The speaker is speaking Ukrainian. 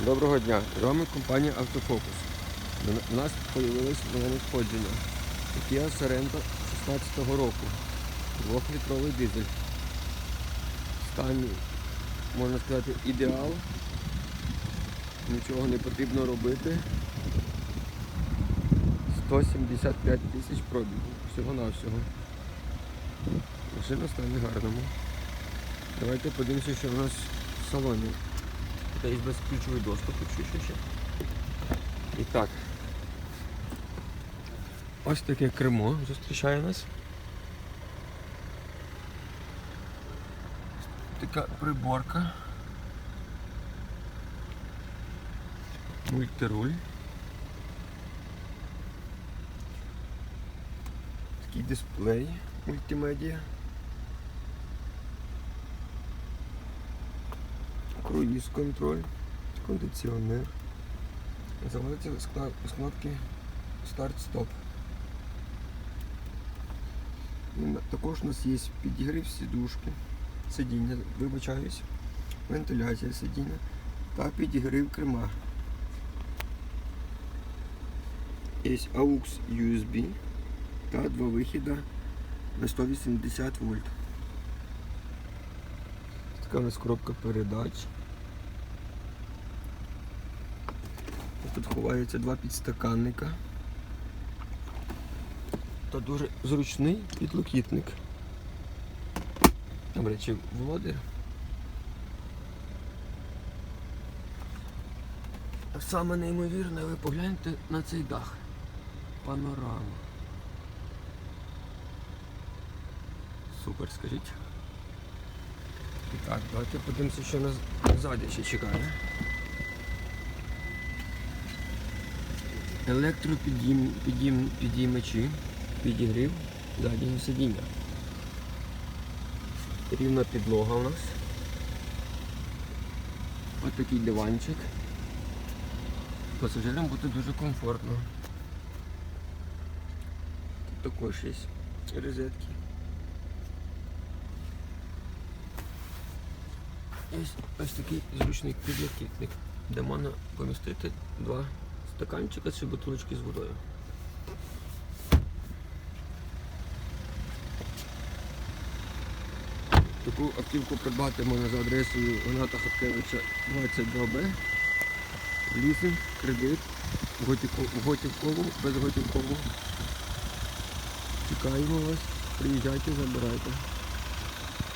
Доброго дня! З вами компанія Автофокус. У нас з'явилось нове надходження. Kia Sorento 16 року. Двохлітровий дизель. Стан, можна сказати, ідеал. Нічого не потрібно робити. 175 тисяч пробігу. Всього-навсього. Машина в стані гарному. Давайте подивимося, що у нас в салоні. Тут є безключовий доступ, якщо що ще. І так. Ось таке кермо зустрічає нас. Така приборка. Мультируль. Такий дисплей мультимедіа. Круїз контроль, кондиціонер. Заводиться з кнопки старт-стоп. Також у нас є підігрів сідушки, сидіння, вибачаюсь, вентиляція сидіння та підігрів керма. Є AUX USB та два вихіда на 180 вольт. Така у нас коробка передач. Тут ховаються два підстаканника. Та дуже зручний підлокітник. Там речі володар. Саме неймовірне, ви погляньте на цей дах. Панорама. Супер, скажіть. Так, давайте подивимося, що нас ззаді ще чекає. Електропідійм, підійм, підіймачі, підігрів заднього сидіння. Рівна підлога у нас. Ось такий диванчик. Пасажирам буде дуже комфортно. Тут також є розетки. Ось, ось такий зручний підлокітник, де можна помістити два стаканчика чи бутилочки з водою. Таку автівку придбати можна за адресою Гната Хаткевича 22Б. Лізинг, кредит, готівко- готівкову, безготівкову. Чекаємо вас, приїжджайте, забирайте.